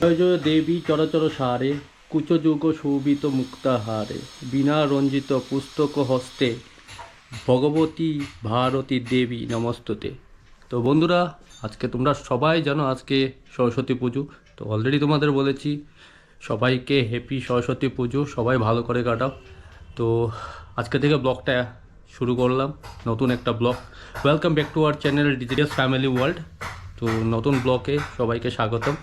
জয় দেবী চরচর সারে, কুচযুগ শোভিত মুক্তাহারে বিনা রঞ্জিত পুস্তক হস্তে, ভগবতী ভারতী দেবী নমস্ততে। তো বন্ধুরা, আজকে তোমরা সবাই জানো আজকে সরস্বতী পুজো। তো অলরেডি তোমাদের বলেছি, সবাইকে হ্যাপি সরস্বতী পুজো, সবাই ভালো করে কাটাও। তো আজকে থেকে ব্লগটা শুরু করলাম, নতুন একটা blog. Welcome back to our channel digital family world তো নতুন ব্লকে সবাইকে স্বাগতম।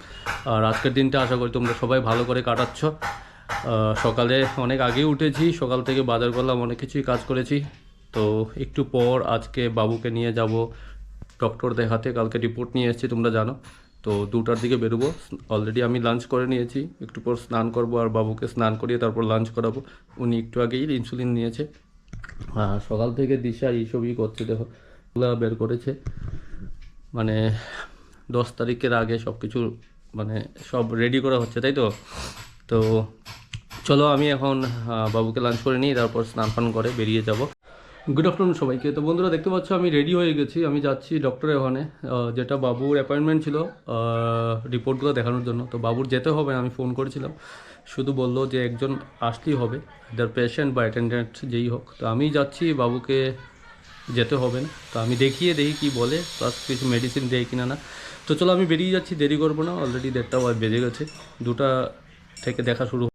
আর আজকের দিনটা আশা করি তোমরা সবাই ভালো করে কাটাচ্ছ। সকালে অনেক আগেই উঠেছি, সকাল থেকে বাজার করলাম অনেক কিছুই কাজ করেছি। তো একটু পর আজকে বাবুকে নিয়ে যাব ডক্টর দেখাতে কালকে রিপোর্ট নিয়ে এসেছি, তোমরা জানো। তো দুটার দিকে বেরোবো। অলরেডি আমি লাঞ্চ করে নিয়েছি, একটু পর স্নান করব আর বাবুকে স্নান করিয়ে তারপর লাঞ্চ করাবো। উনি একটু আগেই ইনসুলিন নিয়েছে। সকাল থেকে দিশা এইসবই করছে, দেখো, বের করেছে। মানে দশ তারিখের আগে সব কিছু মানে সব রেডি করা হচ্ছে, তাই তো? তো চলো আমি এখন বাবুকে লাঞ্চ করে নিই, তারপর স্নান ফান করে বেরিয়ে যাব। গুড আফটারনুন সবাইকে। তো বন্ধুরা, দেখতে পাচ্ছ আমি রেডি হয়ে গেছি। আমি যাচ্ছি ডক্টরের ওখানে যেটা বাবুর অ্যাপয়েন্টমেন্ট ছিল রিপোর্টগুলো দেখানোর জন্য। তো বাবুর যেতে হবে, আমি ফোন করেছিলাম। শুধু বলল যে একজন আসলেই হবে যার পেশেন্ট বা অ্যাটেন্ডেন্ট যেই হোক। তো আমি যাচ্ছি বাবুকে যেতে হবে না। তো আমি দেখিয়ে দেখি কি বলে প্লাস কিছু মেডিসিন দেয় কিনা না। তো চলো আমি বেরিয়ে যাচ্ছি, দেরি করব না অলরেডি দেড়টা বেজে গেছে। দুটা থেকে দেখা শুরু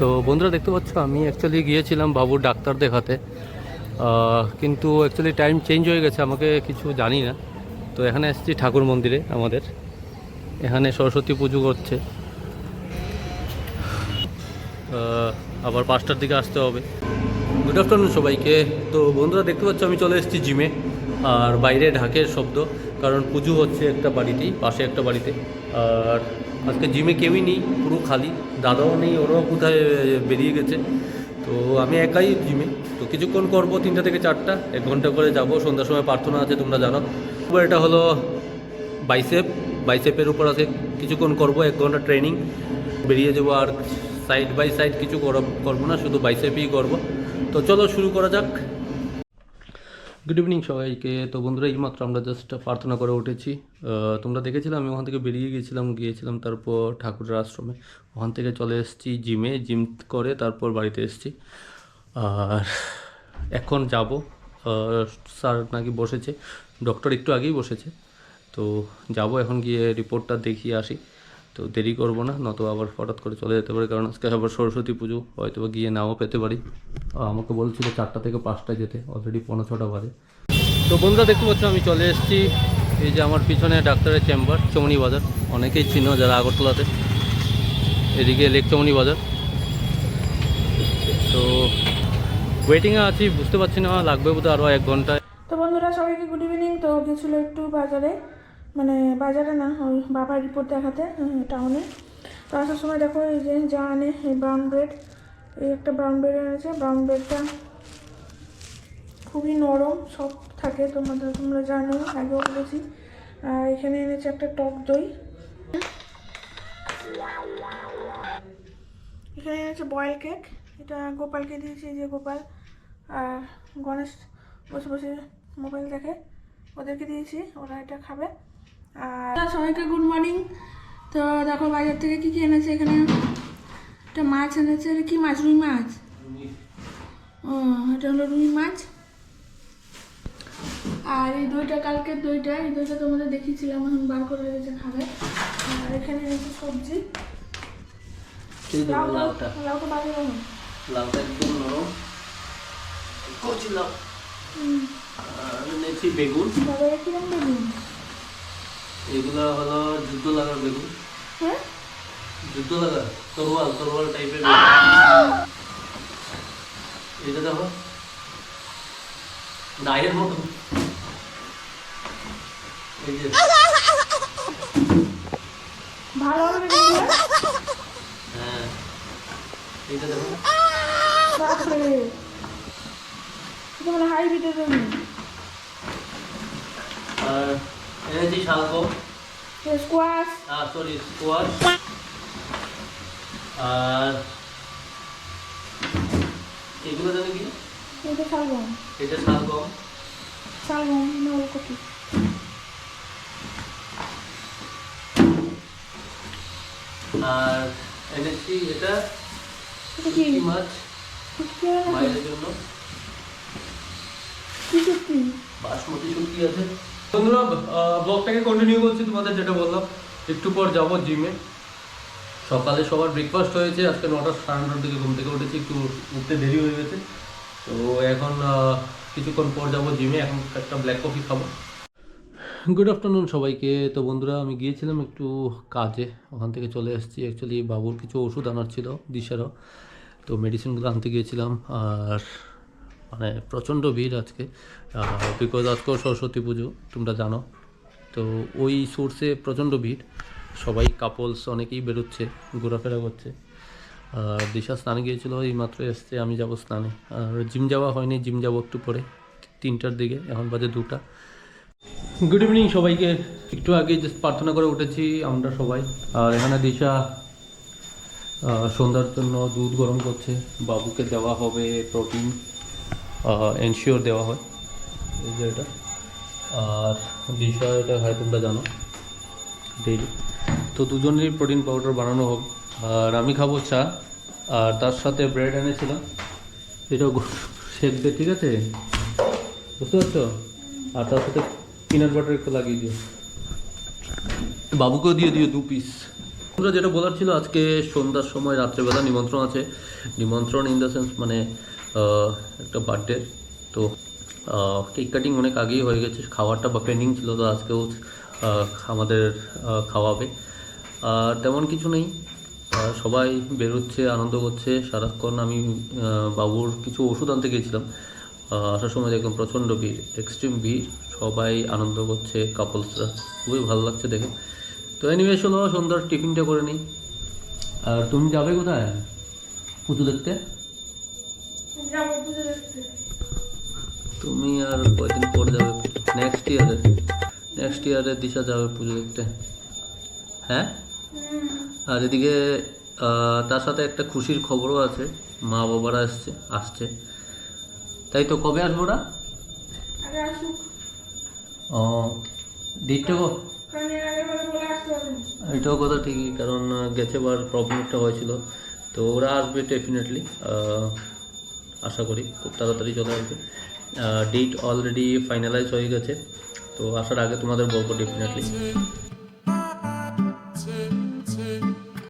তো বন্ধুরা দেখতে পাচ্ছ, আমি অ্যাকচুয়ালি গিয়েছিলাম বাবুর ডাক্তার দেখাতে কিন্তু অ্যাকচুয়ালি টাইম চেঞ্জ হয়ে গেছে, আমাকে কিছু জানি না। তো এখানে এসেছি ঠাকুর মন্দিরে আমাদের। এখানে সরস্বতী পুজো করছে। আবার পাঁচটার দিকে আসতে হবে। গুড আফটারনুন সবাইকে। তো বন্ধুরা দেখতে পাচ্ছ, আমি চলে এসেছি জিমে। আর বাইরে ঢাকের শব্দ, কারণ পুজো হচ্ছে একটা বাড়িতেই, পাশে একটা বাড়িতে। আর আজকে জিমে কেউই নেই, পুরো খালি। দাদাও নেই, ওরাও কোথায় বেরিয়ে গেছে। তো আমি একাই জিমে। তো কিছুক্ষণ করব, তিনটা থেকে চারটা। এক ঘণ্টা করে যাব। সন্ধ্যার সময় প্রার্থনা আছে, তোমরা জানো এটা হলো বাইসেপ বাইসেপের উপর আছে, কিছুক্ষণ করব, এক ঘণ্টা ট্রেনিং বেরিয়ে যাব আর সাইড বাই সাইড কিছু করব- না, শুধু বাইসেপই করব। তো চলো শুরু করা যাক। গুড ইভিনিং সবাইকে। তো বন্ধুরা এইমাত্র আমরা জাস্ট প্রার্থনা করে উঠেছি। তোমরা দেখেছিলাম, আমি ওখান থেকে বেরিয়ে গিয়েছিলাম গিয়েছিলাম তারপর ঠাকুরের আশ্রমে। ওখান থেকে চলে এসেছি জিমে জিম করে তারপর বাড়িতে এসেছি। আর এখন যাব। স্যার নাকি বসেছে। ডক্টর একটু আগেই বসেছে। তো যাব এখন গিয়ে রিপোর্টটা দেখিয়ে আসি। তো দেরি করব না নতো আবার হঠাৎ করে চলে যেতে পারে, কারণ আজকে আবার সরস্বতী পুজো হয়তো গিয়ে নাও পেতে পারি। আমাকে বলছিল চারটা থেকে পাঁচটায় যেতে অলরেডি পনেরো ছটা বাজে। তো বন্ধুরা, দেখতে পাচ্ছ, আমি চলে এসেছি। এই যে আমার পিছনে ডাক্তারের চেম্বার, চমনি বাজার। অনেকেই চিনো যারা আগরতলাতে। এদিকে লেক চমনি বাজার। তো ওয়েটিংয়ে আছি, বুঝতে পারছি না, লাগবে বোধহয় আরও এক ঘণ্টা তো বন্ধুরা সবাইকে গুড ইভিনিং তো গেছিল একটু বাজারে মানে বাজারে না, ওই বাবার রিপোর্ট দেখাতে টাউনে তো আসার সময় দেখো এই যে যা আনে এই ব্রাউন ব্রেড এই একটা ব্রাউন ব্রেড এনেছে। ব্রাউন ব্রেডটা খুবই নরম সব থাকে, তোমাদের, তোমরা জানো, আগেও বলেছি। আর এখানে এনেছে একটা টক দই। এখানে এনেছে বয়েল কেক এটা গোপালকে দিয়েছি যে গোপাল। আর গণেশ বসে বসে মোবাইল দেখে ওদেরকে দিয়েছি ওরা এটা খাবে। আর সবাইকে গুড মর্নিং তো দেখো বাজার থেকে কি কি এনেছে এখানে? একটা মাছ এনেছে এটা কি মাছ? রুই মাছ? ও এটা হলো রুই মাছ। আর এই দইটা কালকের দইটা এই দইটা তোমাদের দেখিয়েছিলাম এখন বার করে রেখেছে খাবে। আর এখানে এনেছে সবজি। লাউ লাউটা? লাউটা বাজে রকম লাউটা একদম নরম। কচি লাউ। এনেছি বেগুন। এগুলো হলো যুদ্ধ লাগার বেগুন। হ্যাঁ? যুদ্ধ লাগা তরোয়াল তরোয়াল টাইপের এটা দেখো। নাইয়ের মতো। এই যে। ভালো হবে হ্যাঁ? এইটা দেখো। মানে হাইব্রিডের বেগুন আর এনেছি শালগম স্কোয়াশ সরি স্কোয়াশ আর এগুলো জানি কি? এটা শালগম এটা শালগম শালগম না ওলকপি আর এনেছি এটা কি? মাছ। জন্য। কি শুটকি বাসমতি শুটকি আছে। বন্ধুরা ব্লগটাকে কন্টিনিউ করছি তোমাদের যেটা বললাম। একটু পর যাব জিমে সকালে সবার ব্রেকফাস্ট হয়েছে। আজকে নটা সাড়ে নটার দিকে ঘুম থেকে উঠেছি। একটু উঠতে দেরি হয়ে গেছে। তো এখন আহ, কিছুক্ষণ পর যাব জিমে এখন একটা ব্ল্যাক কফি খাব। গুড আফটারনুন সবাইকে। তো বন্ধুরা আমি গিয়েছিলাম একটু কাজে। ওখান থেকে চলে এসেছি। অ্যাকচুয়ালি বাবুর কিছু ওষুধ আনার ছিল দিশারও। তো মেডিসিনগুলো আনতে গিয়েছিলাম। আর মানে প্রচণ্ড ভিড় আজকে। বিকজ আজকেও সরস্বতী পুজো, তোমরা জানো। তো ওই সোর্সে প্রচণ্ড ভিড়। সবাই কাপলস অনেকেই বেরোচ্ছে, ঘোরাফেরা করছে। আর দিশা স্নানে গিয়েছিল, এই মাত্র এসছে, আমি যাব স্নানে। আর জিম যাওয়া হয়নি জিম যাব একটু পরে, তিনটার দিকে, এখন বাজে দুটা। গুড ইভিনিং সবাইকে। একটু আগে জাস্ট প্রার্থনা করে উঠেছি, আমরা সবাই। আর এখানে দিশা সন্ধ্যার জন্য দুধ গরম করছে। বাবুকে দেওয়া হবে প্রোটিন এনশিওর দেওয়া হয়। এই যে এটা। আর এটা হয়, তোমরা জানো। ডেইলি তো দুজনেরই প্রোটিন পাউডার বানানো হোক। আর আমি খাব চা। আর তার সাথে ব্রেড এনেছিলাম। এটা শেক দিয়ে, ঠিক আছে? বুঝতে পারছ? আর তার সাথে পিনাট বাটার একটু লাগিয়ে দিও। বাবুকেও দিয়ে দিও দু পিস আমরা যেটা বলার ছিল, আজকে সন্ধ্যার সময় রাত্রেবেলা নিমন্ত্রণ আছে। নিমন্ত্রণ ইন দ্য সেন্স মানে একটা বার্থডে তো কেক কাটিং অনেক আগেই হয়ে গেছে। খাওয়ারটা বা পেন্ডিং ছিল তো আজকেও আমাদের খাওয়াবে। আর তেমন কিছু নেই। সবাই বেরোচ্ছে, আনন্দ করছে। সারাক্ষণ আমি বাবুর কিছু ওষুধ আনতে গিয়েছিলাম। আসার সময় দেখলাম প্রচণ্ড ভিড় এক্সট্রিম ভিড়। সবাই আনন্দ করছে কাপলসরা খুবই ভালো লাগছে দেখে। তো এনিওয়ে শোনো সন্ধ্যার টিফিনটা করে নিই। আর তুমি যাবে কোথায়? পুজো দেখতে? তুমি আর কয়দিন পর যাবে নেক্সট ইয়ারে নেক্সট ইয়ারে দিশা যাবে পুজো দেখতে হ্যাঁ? আর এদিকে তার সাথে একটা খুশির খবরও আছে। মা বাবারা আসছে আসছে। তাই তো কবে আসব ওরা? ও ডেটটা এটাও কথা ঠিকই কারণ গেছে বার প্রবলেমটা হয়েছিল। তো ওরা আসবে ডেফিনেটলি আশা করি খুব তাড়াতাড়ি চলে আসবে। ডেট অলরেডি ফাইনালাইজ হয়ে গেছে। তো আসার আগে তোমাদের বলব ডেফিনেটলি